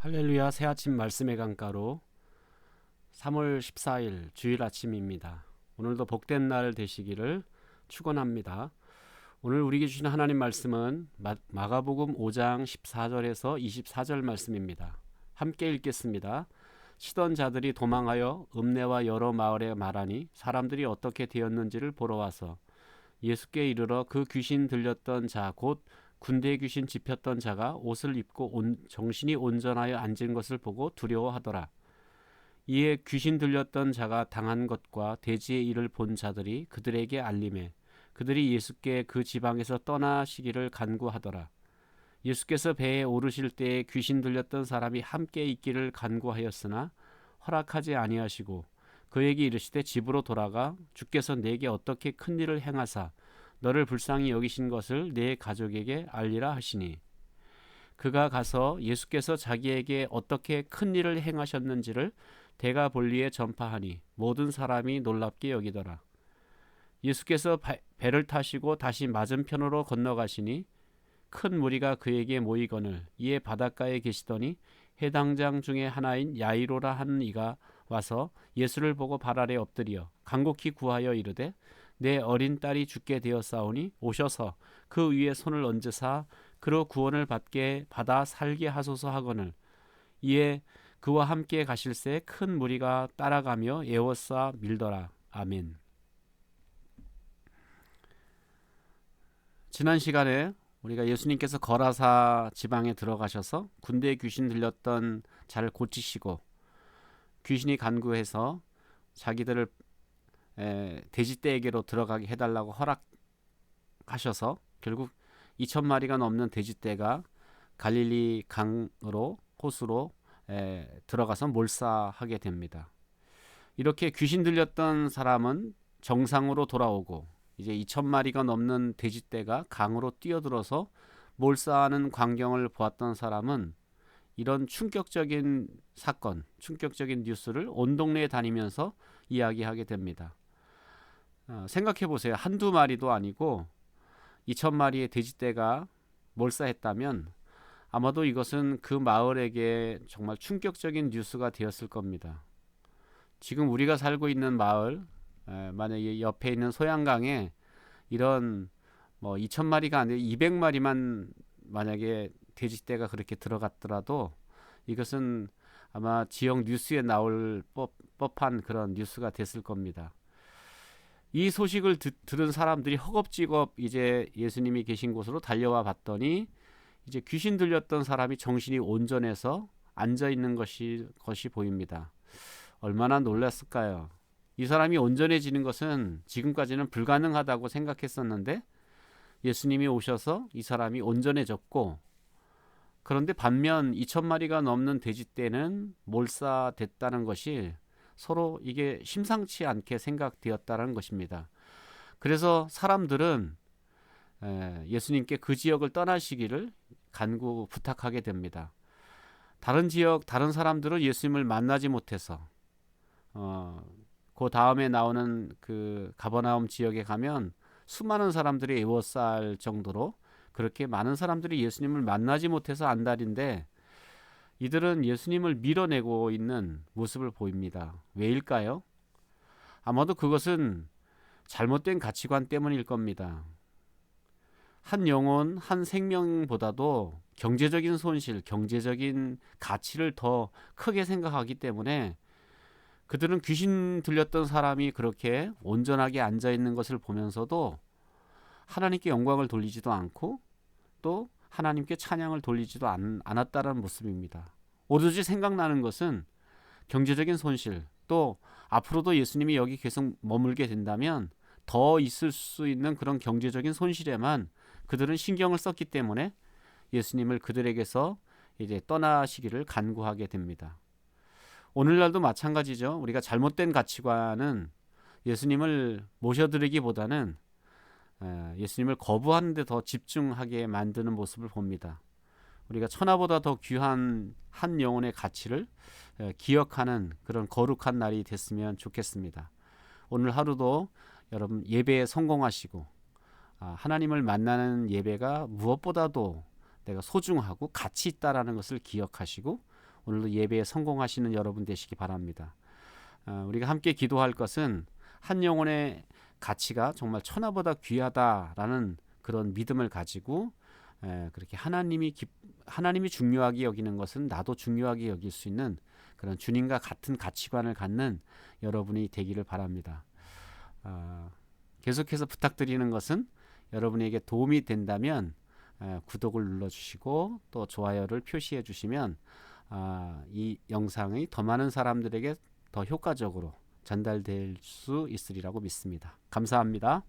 할렐루야 새 아침 말씀의 강가로 3월 14일 주일 아침입니다. 오늘도 복된 날 되시기를 축원합니다. 오늘 우리에게 주신 하나님 말씀은 마가복음 5장 14절에서 24절 말씀입니다. 함께 읽겠습니다. 치던 자들이 도망하여 읍내와 여러 마을에 말하니 사람들이 어떻게 되었는지를 보러 와서 예수께 이르러 그 귀신 들렸던 자곧 군대 귀신 집혔던 자가 옷을 입고 온, 정신이 온전하여 앉은 것을 보고 두려워하더라. 이에 귀신 들렸던 자가 당한 것과 대지의 일을 본 자들이 그들에게 알림해 그들이 예수께 그 지방에서 떠나시기를 간구하더라. 예수께서 배에 오르실 때에 귀신 들렸던 사람이 함께 있기를 간구하였으나 허락하지 아니하시고 그에게 이르시되 집으로 돌아가 주께서 내게 어떻게 큰 일을 행하사 너를 불쌍히 여기신 것을 내 가족에게 알리라 하시니 그가 가서 예수께서 자기에게 어떻게 큰 일을 행하셨는지를 대가 볼리에 전파하니 모든 사람이 놀랍게 여기더라. 예수께서 배를 타시고 다시 맞은편으로 건너가시니 큰 무리가 그에게 모이거늘 이에 바닷가에 계시더니 해당장 중에 하나인 야이로라 하는 이가 와서 예수를 보고 발 아래 엎드려 간곡히 구하여 이르되 내 어린 딸이 죽게 되었사오니 오셔서 그 위에 손을 얹으사 그로 구원을 받게 받아 살게 하소서 하거늘 이에 그와 함께 가실새 큰 무리가 따라가며 애워싸 밀더라 아멘. 지난 시간에 우리가 예수님께서 거라사 지방에 들어가셔서 군대 귀신 들렸던 자를 고치시고 귀신이 간구해서 자기들을 돼지떼에게로 들어가게 해달라고 허락하셔서 결국 2천 마리가 넘는 돼지떼가 갈릴리 강으로 호수로 에, 들어가서 몰사하게 됩니다. 이렇게 귀신 들렸던 사람은 정상으로 돌아오고 이제 2천 마리가 넘는 돼지떼가 강으로 뛰어들어서 몰사하는 광경을 보았던 사람은 이런 충격적인 사건, 충격적인 뉴스를 온 동네에 다니면서 이야기하게 됩니다. 어, 생각해 보세요. 한두 마리도 아니고 2천 마리의 돼지떼가 몰사했다면 아마도 이것은 그 마을에게 정말 충격적인 뉴스가 되었을 겁니다. 지금 우리가 살고 있는 마을, 에, 만약에 옆에 있는 소양강에 이런 뭐 2천 마리가 아니라 200마리만 만약에 돼지떼가 그렇게 들어갔더라도 이것은 아마 지역 뉴스에 나올 법, 법한 그런 뉴스가 됐을 겁니다. 이 소식을 듣, 들은 사람들이 허겁지겁 이제 예수님이 계신 곳으로 달려와 봤더니 이제 귀신 들렸던 사람이 정신이 온전해서 앉아 있는 것이 것이 보입니다. 얼마나 놀랐을까요? 이 사람이 온전해지는 것은 지금까지는 불가능하다고 생각했었는데 예수님이 오셔서 이 사람이 온전해졌고 그런데 반면 2천 마리가 넘는 돼지 떼는 몰사됐다는 것이 서로 이게 심상치 않게 생각되었다는 것입니다. 그래서 사람들은 예수님께 그 지역을 떠나시기를 간구 부탁하게 됩니다. 다른 지역 다른 사람들은 예수님을 만나지 못해서 어, 그 다음에 나오는 그 가버나움 지역에 가면 수많은 사람들이 애워쌀 정도로 그렇게 많은 사람들이 예수님을 만나지 못해서 안달인데 이들은 예수님을 밀어내고 있는 모습을 보입니다. 왜일까요? 아마도 그것은 잘못된 가치관 때문일 겁니다. 한 영혼, 한 생명보다도 경제적인 손실, 경제적인 가치를 더 크게 생각하기 때문에 그들은 귀신 들렸던 사람이 그렇게 온전하게 앉아 있는 것을 보면서도 하나님께 영광을 돌리지도 않고 또 하나님께 찬양을 돌리지도 않, 않았다는 모습입니다. 오로지 생각나는 것은 경제적인 손실 또 앞으로도 예수님이 여기 계속 머물게 된다면 더 있을 수 있는 그런 경제적인 손실에만 그들은 신경을 썼기 때문에 예수님을 그들에게서 이제 떠나시기를 간구하게 됩니다. 오늘날도 마찬가지죠. 우리가 잘못된 가치관은 예수님을 모셔드리기보다는 예수님을 거부하는 데 더 집중하게 만드는 모습을 봅니다. 우리가 천하보다 더 귀한 한 영혼의 가치를 기억하는 그런 거룩한 날이 됐으면 좋겠습니다. 오늘 하루도 여러분 예배에 성공하시고 아, 하나님을 만나는 예배가 무엇보다도 내가 소중하고 가치 있다라는 것을 기억하시고 오늘도 예배에 성공하시는 여러분 되시기 바랍니다. 어, 우리가 함께 기도할 것은 한 영혼의 가치가 정말 천하보다 귀하다라는 그런 믿음을 가지고 에, 그렇게 하나님이 기, 하나님이 중요하게 여기는 것은 나도 중요하게 여길 수 있는 그런 주님과 같은 가치관을 갖는 여러분이 되기를 바랍니다. 아, 계속해서 부탁드리는 것은 여러분에게 도움이 된다면 에, 구독을 눌러주시고 또 좋아요를 표시해 주시면 아, 이 영상이 더 많은 사람들에게 더 효과적으로 전달될 수 있으리라고 믿습니다. 감사합니다.